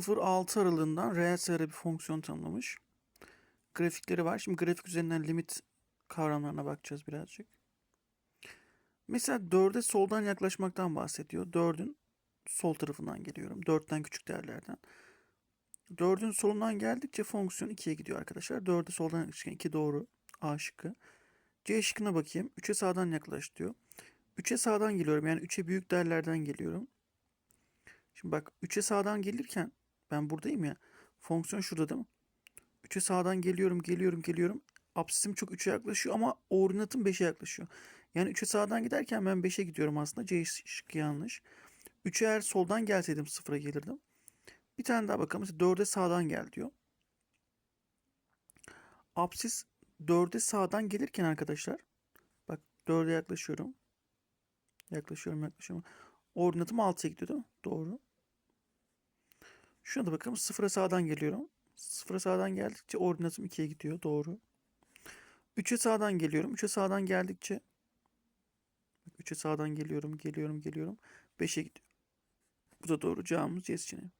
0-6 aralığından reel sayıda bir fonksiyon tanımlamış. Grafikleri var. Şimdi grafik üzerinden limit kavramlarına bakacağız birazcık. Mesela 4'e soldan yaklaşmaktan bahsediyor. 4'ün sol tarafından geliyorum. 4'ten küçük değerlerden. 4'ün solundan geldikçe fonksiyon 2'ye gidiyor arkadaşlar. 4'e soldan yaklaşırken 2 doğru. A şıkkı. C şıkkına bakayım. 3'e sağdan yaklaş diyor. 3'e sağdan geliyorum. Yani 3'e büyük değerlerden geliyorum. Şimdi bak 3'e sağdan gelirken ben buradayım ya. Fonksiyon şurada değil mi? 3'e sağdan geliyorum, geliyorum, geliyorum. Absisim çok 3'e yaklaşıyor ama ordinatım 5'e yaklaşıyor. Yani 3'e sağdan giderken ben 5'e gidiyorum aslında. C şıkkı yanlış. 3'e eğer soldan gelseydim 0'a gelirdim. Bir tane daha bakalım. Mesela 4'e sağdan gel diyor. Apsis 4'e sağdan gelirken arkadaşlar bak 4'e yaklaşıyorum. Yaklaşıyorum yaklaşıyorum. Ordinatım 6'ya gidiyor değil mi? Doğru. Şuna da bakalım. 0'a sağdan geliyorum. 0'a sağdan geldikçe ordinatım 2'ye gidiyor. Doğru. 3'e sağdan geliyorum. 3'e sağdan geldikçe 3'e sağdan geliyorum, geliyorum, geliyorum. 5'e gidiyor. Bu da doğru. Cevabımız C seçeneği.